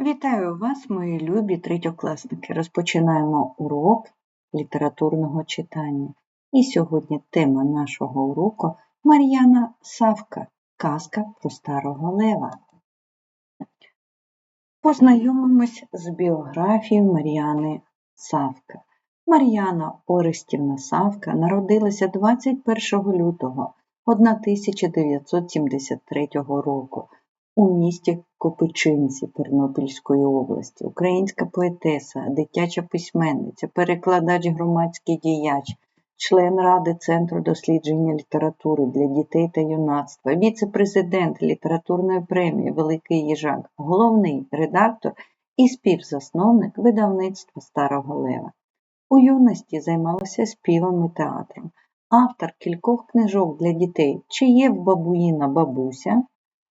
Вітаю вас, мої любі третьокласники. Розпочинаємо урок літературного читання. І сьогодні тема нашого уроку Мар'яна Савка. Казка про старого лева. Познайомимось з біографією Мар'яни Савка. Мар'яна Орестівна Савка народилася 21 лютого 1973 року у місті Копичинці Тернопільської області, українська поетеса, дитяча письменниця, перекладач громадський діяч, член Ради Центру дослідження літератури для дітей та юнацтва, віце-президент літературної премії Великий Їжак, головний редактор і співзасновник видавництва Старого Лева. У юності займалася співом і театром. Автор кількох книжок для дітей Чи є в бабуїна бабуся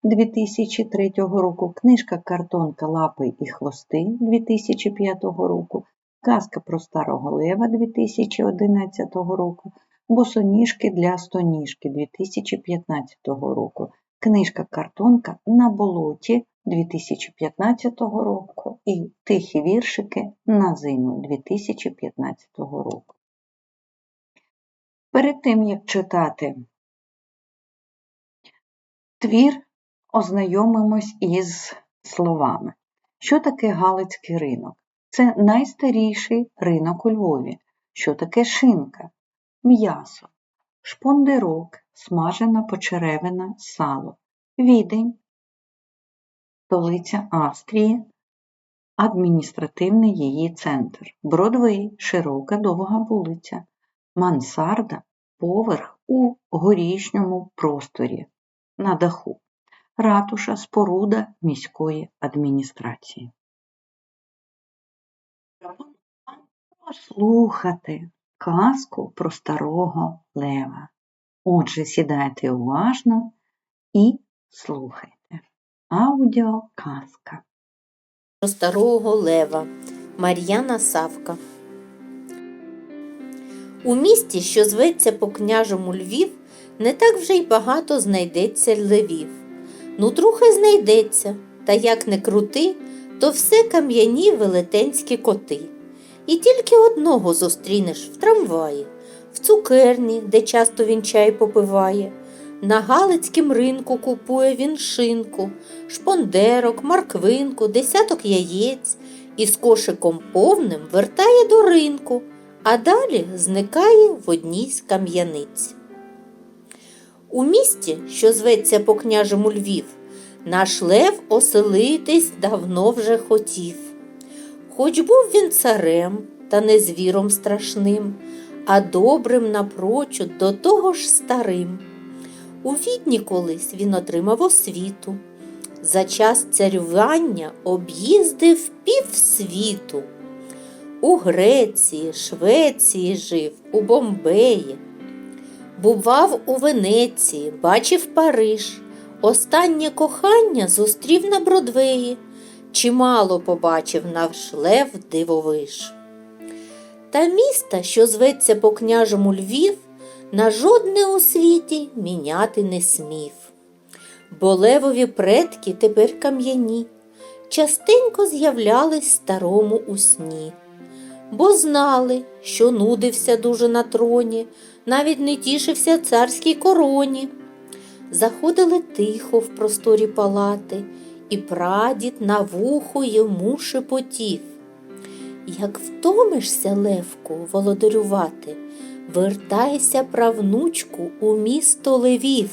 2003 року, книжка Картонка Лапи і хвости 2005 року, Казка про старого лева 2011 року, Босоніжки для стоніжки 2015 року, книжка Картонка на болоті 2015 року і Тихі віршики на зиму 2015 року. Перед тим, як читати твір, ознайомимось із словами. Що таке Галицький ринок? Це найстаріший ринок у Львові. Що таке шинка? М'ясо, шпондирок, смажена почеревина, сало, відень, столиця Австрії, адміністративний її центр, Бродвей, широка довга вулиця, мансарда, поверх у горішньому просторі на даху ратуша споруда міської адміністрації. Послухати казку про старого лева. Отже, сідайте уважно і слухайте. Аудіоказка. Про старого лева Мар'яна Савка. У місті, що зветься по княжому Львів, не так вже й багато знайдеться левів. Ну, трохи знайдеться, та як не крути, то все кам'яні велетенські коти. І тільки одного зустрінеш в трамваї, в цукерні, де часто він чай попиває. На Галицькім ринку купує він шинку, шпондерок, морквинку, десяток яєць і з кошиком повним вертає до ринку, а далі зникає в одній з кам'яниць. У місті, що зветься по княжому Львів, наш лев оселитись давно вже хотів. Хоч був він царем, та не звіром страшним, а добрим напрочуд до того ж старим. У відні колись він отримав освіту. За час царювання об'їздив півсвіту. У Греції, Швеції жив, у Бомбеї. Бував у Венеції, бачив Париж. Останнє кохання зустрів на Бродвеї, чимало побачив наш лев дивовиж. Та міста, що зветься по княжому Львів, на жодне у світі міняти не смів. Бо левові предки тепер кам'яні, частенько з'являлись старому у сні, бо знали, що нудився дуже на троні, навіть не тішився царській короні. Заходили тихо в просторі палати, і прадід на вухо йому шепотів. Як втомишся, Левку, володарювати, вертайся, правнучку, у місто Левів.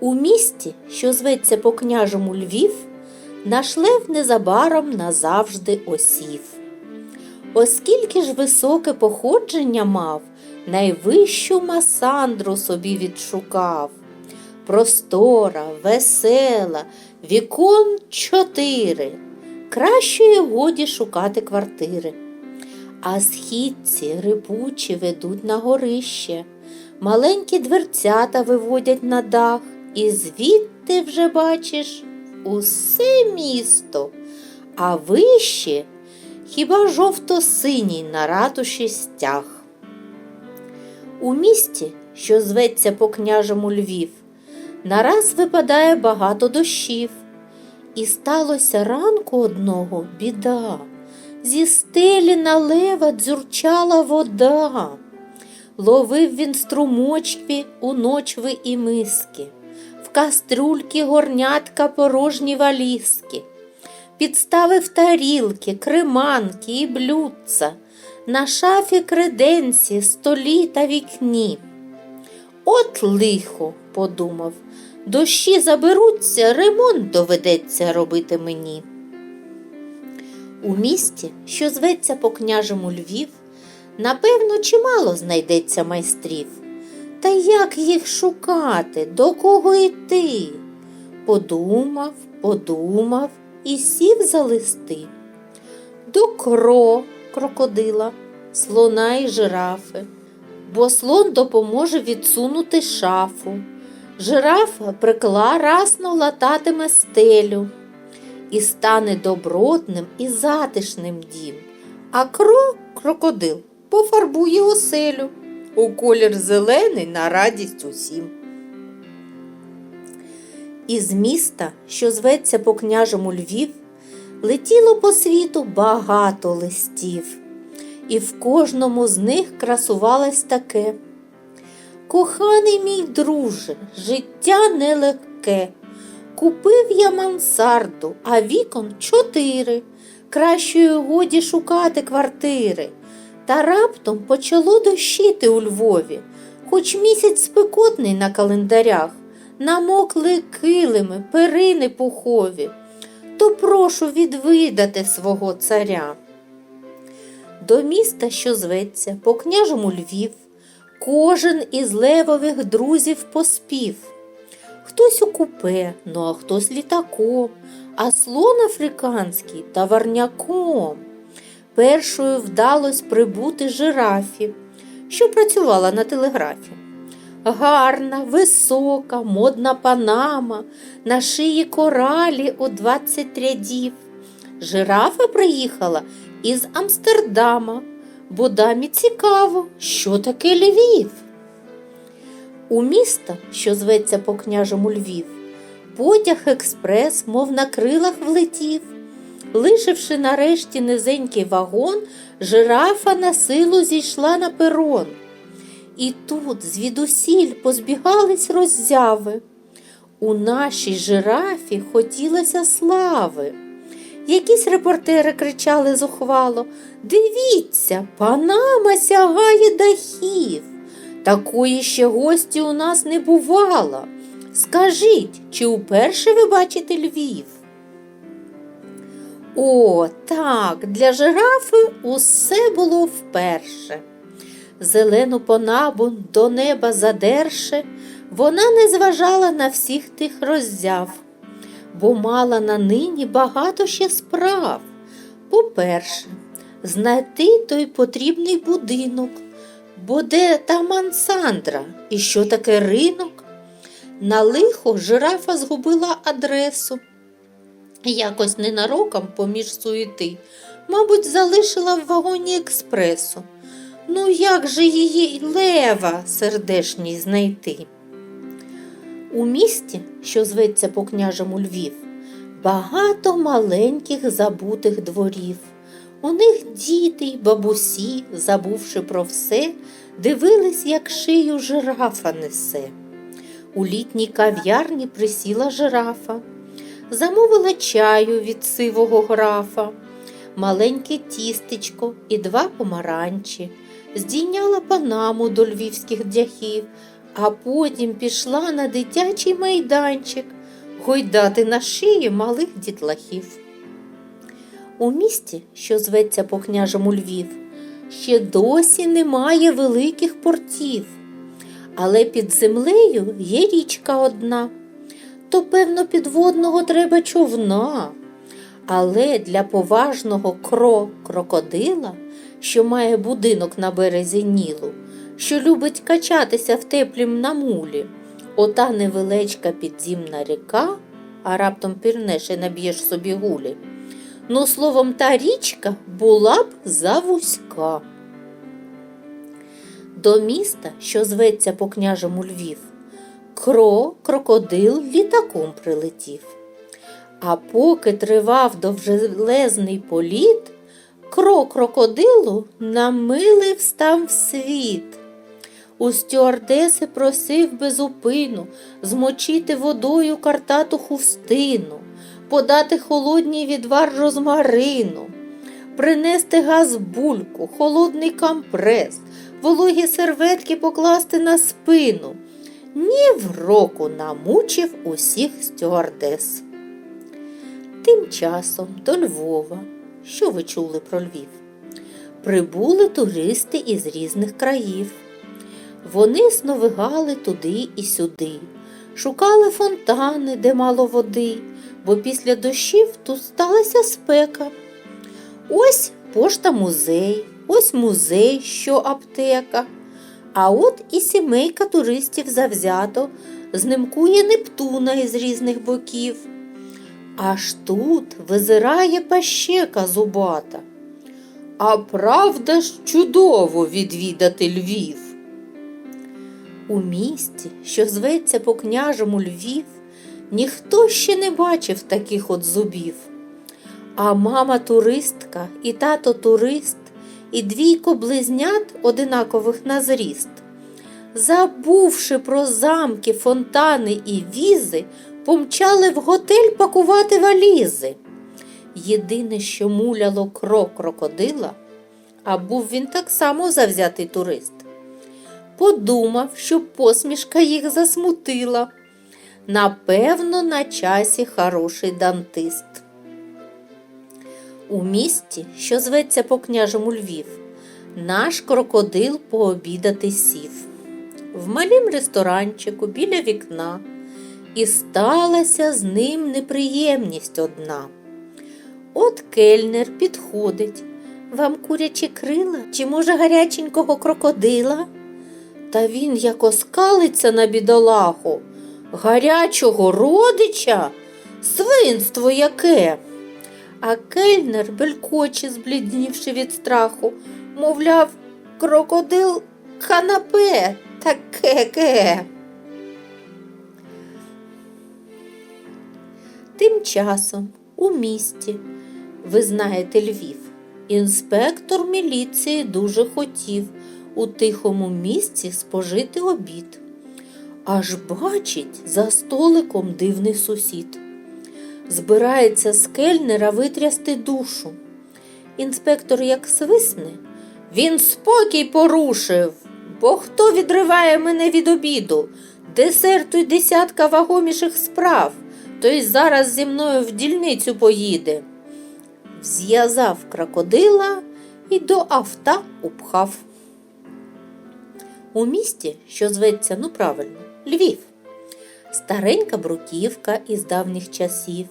У місті, що зветься по княжому Львів, наш лев незабаром назавжди осів. Оскільки ж високе походження мав, найвищу масандру собі відшукав. Простора, весела, вікон чотири. Кращої годі шукати квартири. А східці рипучі ведуть на горище, маленькі дверцята виводять на дах, і звідти вже бачиш усе місто, а вище хіба жовто-синій на ратуші стяг. У місті, що зветься по княжому Львів, нараз випадає багато дощів, І сталося ранку одного біда. Зі стелі на лева дзюрчала вода. Ловив він струмочки у ночви і миски, в кастрюльки горнятка порожні валізки, підставив тарілки, креманки і блюдца, на шафі креденці, столі та вікні. От лихо, подумав, дощі заберуться, ремонт доведеться робити мені. У місті, що зветься по княжому Львів, напевно, чимало знайдеться майстрів. Та як їх шукати, до кого йти? Подумав, подумав і сів за листи. До кро крокодила, слона і жирафи, бо слон допоможе відсунути шафу. Жирафа прикла расно лататиме стелю і стане добротним і затишним дім, а кро крокодил пофарбує оселю у колір зелений на радість усім. Із міста, що зветься по княжому Львів, летіло по світу багато листів, і в кожному з них красувалось таке. Коханий мій друже, життя нелегке. Купив я мансарду, а вікон чотири. Кращої годі шукати квартири. Та раптом почало дощити у Львові, хоч місяць спекотний на календарях, намокли килими, перини пухові, то прошу відвидати свого царя. До міста, що зветься, по княжому Львів, кожен із левових друзів поспів. Хтось у купе, ну а хтось літаком, а слон африканський таварняком. Першою вдалось прибути жирафі, що працювала на телеграфі. Гарна, висока, модна панама, на шиї коралі у двадцять рядів. Жирафа приїхала із Амстердама, бо дамі цікаво, що таке Львів. У міста, що зветься по княжому Львів, потяг експрес, мов на крилах влетів. Лишивши нарешті низенький вагон, жирафа на силу зійшла на перон. І тут звідусіль позбігались роззяви. У нашій жирафі хотілося слави. Якісь репортери кричали зухвало Дивіться, панама сягає дахів. Такої ще гості у нас не бувало. Скажіть, чи уперше ви бачите Львів? О, так, для жирафи усе було вперше. Зелену понабу до неба задерше, вона не зважала на всіх тих роззяв, бо мала на нині багато ще справ. По-перше, знайти той потрібний будинок, бо де та мансандра і що таке ринок? На лихо жирафа згубила адресу. Якось ненароком поміж суєти, мабуть, залишила в вагоні експресу. Ну, як же її лева сердешній знайти? У місті, що зветься по княжому Львів, багато маленьких забутих дворів. У них діти й бабусі, забувши про все, дивились, як шию жирафа несе. У літній кав'ярні присіла жирафа, замовила чаю від сивого графа, маленьке тістечко і два помаранчі, здійняла панаму до львівських дяхів, а потім пішла на дитячий майданчик гойдати на шиї малих дітлахів. У місті, що зветься по княжому Львів, ще досі немає великих портів, але під землею є річка одна. То, певно, підводного треба човна. Але для поважного кро крокодила, що має будинок на березі Нілу, що любить качатися в теплім намулі, ота невеличка підзімна ріка, а раптом пірнеш і наб'єш собі гулі. Ну, словом, та річка була б завузька. До міста, що зветься по княжому Львів, кро крокодил літаком прилетів. А поки тривав довжелезний політ, крок крокодилу намилив став світ. У стюардеси просив безупину змочити водою картату хустину, подати холодній відвар розмарину, принести газ бульку, холодний компрес, вологі серветки покласти на спину. Ні в року намучив усіх стюардес. Тим часом до Львова, що ви чули про Львів? Прибули туристи із різних країв. Вони сновигали туди і сюди, шукали фонтани, де мало води, бо після дощів тут сталася спека. Ось пошта музей, ось музей, що аптека. А от і сімейка туристів завзято знимкує Нептуна із різних боків. Аж тут визирає пащека зубата. А правда ж чудово відвідати Львів. У місті, що зветься по княжому Львів, ніхто ще не бачив таких от зубів. А мама туристка і тато турист, і двійко близнят одинакових на зріст. Забувши про замки, фонтани і візи, помчали в готель пакувати валізи. Єдине, що муляло крок крокодила, а був він так само завзятий турист. Подумав, що посмішка їх засмутила. Напевно, на часі хороший дантист. У місті, що зветься по княжому Львів, наш крокодил пообідати сів. В малім ресторанчику біля вікна, і сталася з ним неприємність одна. От кельнер підходить. Вам курячі крила чи, може, гаряченького крокодила? Та він як оскалиться на бідолаху. Гарячого родича? Свинство яке? А кельнер белькоче, збліднівши від страху, мовляв, крокодил канапе таке-ке. Тим часом у місті, ви знаєте Львів, інспектор міліції дуже хотів у тихому місці спожити обід. Аж бачить за столиком дивний сусід. Збирається з кельнера витрясти душу. Інспектор як свисне, він спокій порушив, бо хто відриває мене від обіду, десерту й десятка вагоміших справ, той зараз зі мною в дільницю поїде. Зв'язав крокодила і до авто упхав. У місті, що зветься, ну правильно, Львів. Старенька бруківка із давніх часів.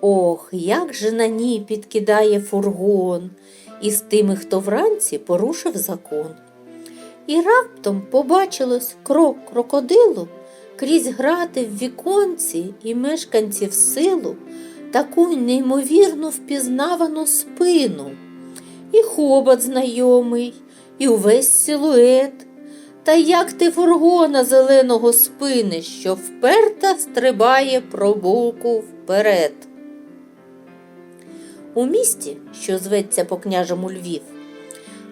Ох, як же на ній підкидає фургон із тими, хто вранці порушив закон. І раптом побачилось крок крокодилу крізь грати в віконці і мешканців силу таку неймовірно впізнавану спину, і хобот знайомий, і увесь силует. Та як ти фургона зеленого спини, що вперта стрибає про боку вперед. У місті, що зветься по княжому Львів,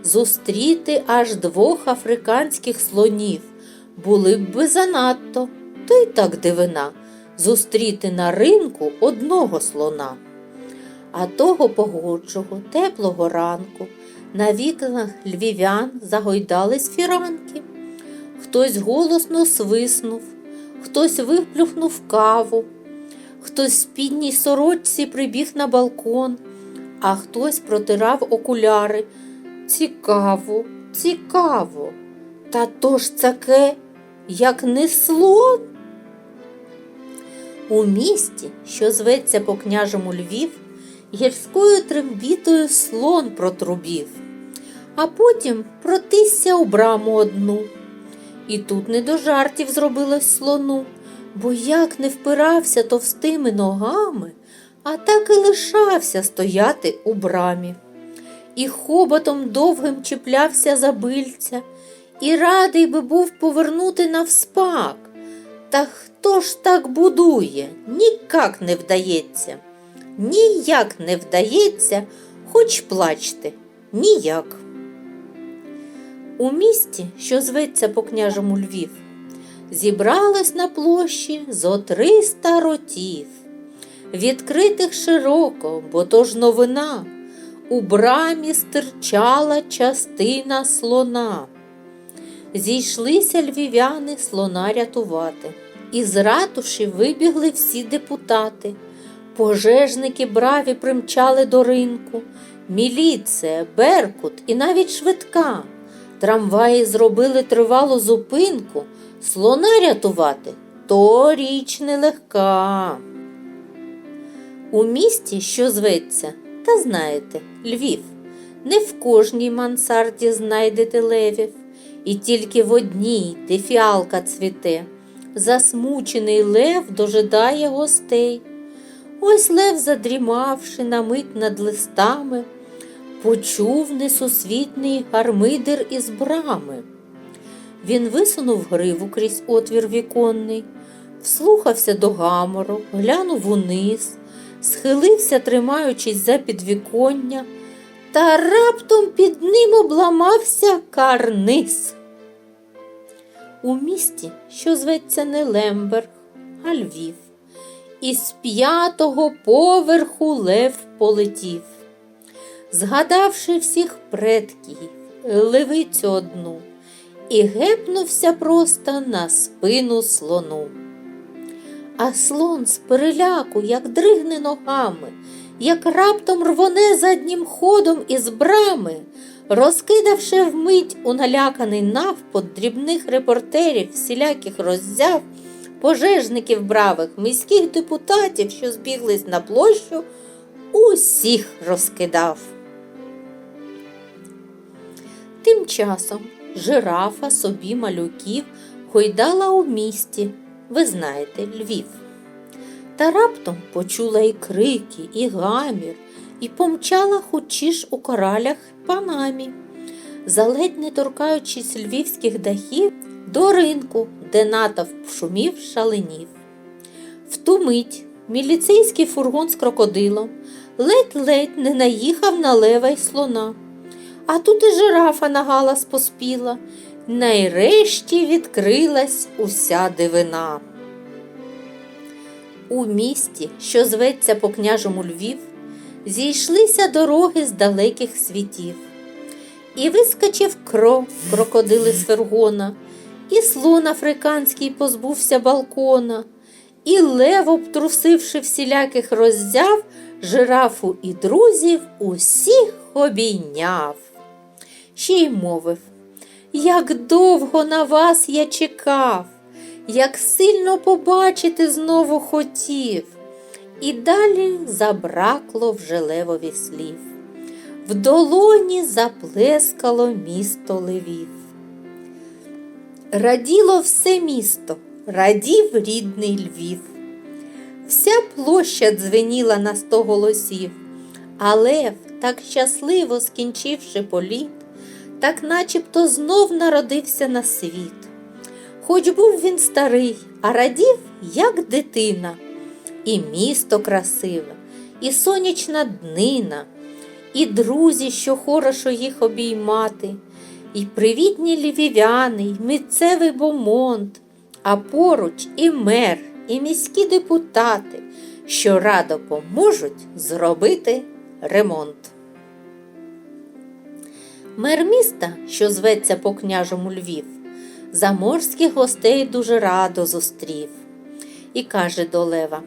зустріти аж двох африканських слонів були б би занадто, то й так дивина зустріти на ринку одного слона. А того погоджого, теплого ранку на вікнах львів'ян загойдались фіранки. Хтось голосно свиснув, хтось виплюхнув каву, хтось в спідній сорочці прибіг на балкон, а хтось протирав окуляри. Цікаво, цікаво. Та то ж таке, як не слон. У місті, що зветься по княжому Львів, гірською трембітою слон протрубів, а потім протисся у браму одну. І тут не до жартів зробилось слону, бо як не впирався товстими ногами, а так і лишався стояти у брамі. І хоботом довгим чіплявся за бильця, і радий би був повернути навспак. Та хто ж так будує? Нікак не вдається. Ніяк не вдається, хоч плачте, ніяк. У місті, що зветься по княжому Львів, зібралось на площі зо триста ротів, відкритих широко, бо то ж новина. У брамі стирчала частина слона. Зійшлися львів'яни слона рятувати. Із ратуші вибігли всі депутати. Пожежники браві примчали до ринку, міліція, беркут і навіть швидка. Трамваї зробили тривалу зупинку. Слона рятувати то річ нелегка. У місті, що зветься, та знаєте, Львів, не в кожній мансарді знайдете левів, і тільки в одній, де фіалка цвіте, засмучений лев дожидає гостей. Ось лев, задрімавши на мить над листами, почув несусвітний гармидер із брами. Він висунув гриву крізь отвір віконний, вслухався до гамору, глянув униз, схилився, тримаючись за підвіконня, та раптом під ним обламався карниз. У місті, що зветься не Лемберг, а Львів, із п'ятого поверху лев полетів, згадавши всіх предків, левицю одну, і гепнувся просто на спину слону. А слон з переляку, як дригне ногами, як раптом рвоне заднім ходом із брами, розкидавши вмить у наляканий навпод дрібних репортерів, всіляких роззяв, пожежників бравих, міських депутатів, що збіглись на площу, усіх розкидав. Тим часом жирафа собі малюків гойдала у місті, ви знаєте, Львів. Та раптом почула і крики, і гамір, і помчала хочіш у коралях панамі, заледь не торкаючись львівських дахів до ринку, де натовп шумів шаленів. В ту мить міліцейський фургон з крокодилом ледь-ледь не наїхав на лева й слона. А тут і жирафа на галас поспіла. Найрешті відкрилась уся дивина. У місті, що зветься по княжому Львів, зійшлися дороги з далеких світів. І вискочив кров крокодили з фергона, і слон африканський позбувся балкона, і лев, обтрусивши всіляких роззяв, жирафу і друзів усіх обійняв. Ще й мовив, як довго на вас я чекав, як сильно побачити знову хотів. І далі забракло вже левові слів. В долоні заплескало місто левів. Раділо все місто, радів рідний Львів. Вся площа дзвеніла на сто голосів, а лев, так щасливо скінчивши політ, так начебто знов народився на світ. Хоч був він старий, а радів, як дитина, і місто красиве, і сонячна днина, і друзі, що хорошо їх обіймати, і привітні львів'яни, й митцевий бомонд, а поруч і мер, і міські депутати, що радо поможуть зробити ремонт. Мер міста, що зветься по княжому Львів, заморських гостей дуже радо зустрів і каже до Лева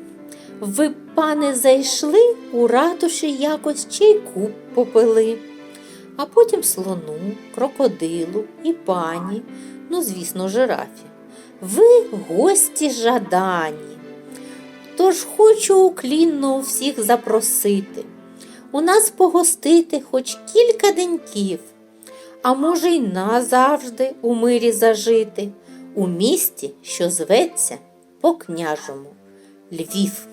Ви, пане, зайшли у ратуші якось чайку попили, а потім слону, крокодилу і пані, ну, звісно, жирафі. Ви гості жадані. Тож хочу уклінно всіх запросити, у нас погостити хоч кілька деньків, а може, й назавжди у мирі зажити, у місті, що зветься по княжому Львів.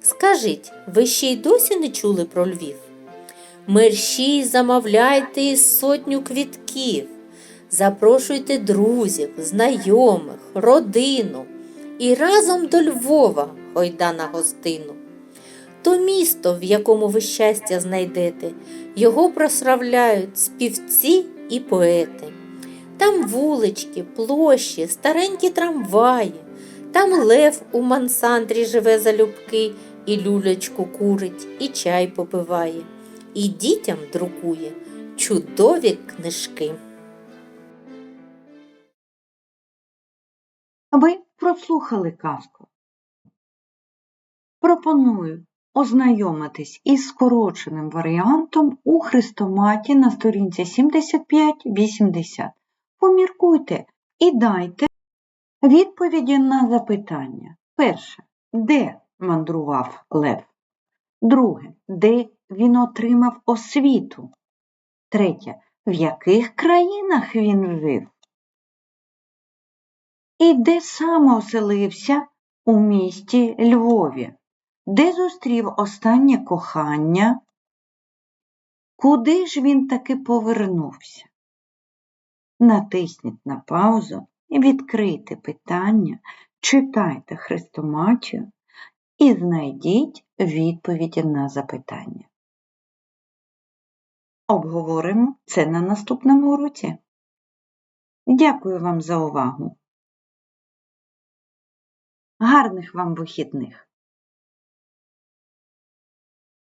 Скажіть, ви ще й досі не чули про Львів? Мерщій замовляйте із сотню квітків, Запрошуйте друзів, знайомих, родину і разом до Львова гойда на гостину. То місто, в якому ви щастя знайдете, його прославляють співці і поети. Там вулички, площі, старенькі трамваї, там лев у мансандрі живе залюбки, і люлечку курить, і чай попиває, і дітям друкує чудові книжки. Ви прослухали казку. Пропоную ознайомитись із скороченим варіантом у хрестоматі на сторінці 75-80. Поміркуйте і дайте відповіді на запитання. Перше. Де мандрував Лев? Друге. Де він отримав освіту? Третє. В яких країнах він жив? І де саме оселився у місті Львові? Де зустрів останнє кохання? Куди ж він таки повернувся? Натисніть на паузу і відкрийте питання, читайте хрестоматію і знайдіть відповіді на запитання. Обговоримо це на наступному уроці. Дякую вам за увагу. Гарних вам вихідних!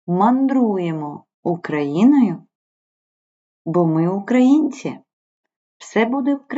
Мандруємо Україною, бо ми українці. Все буде Україна.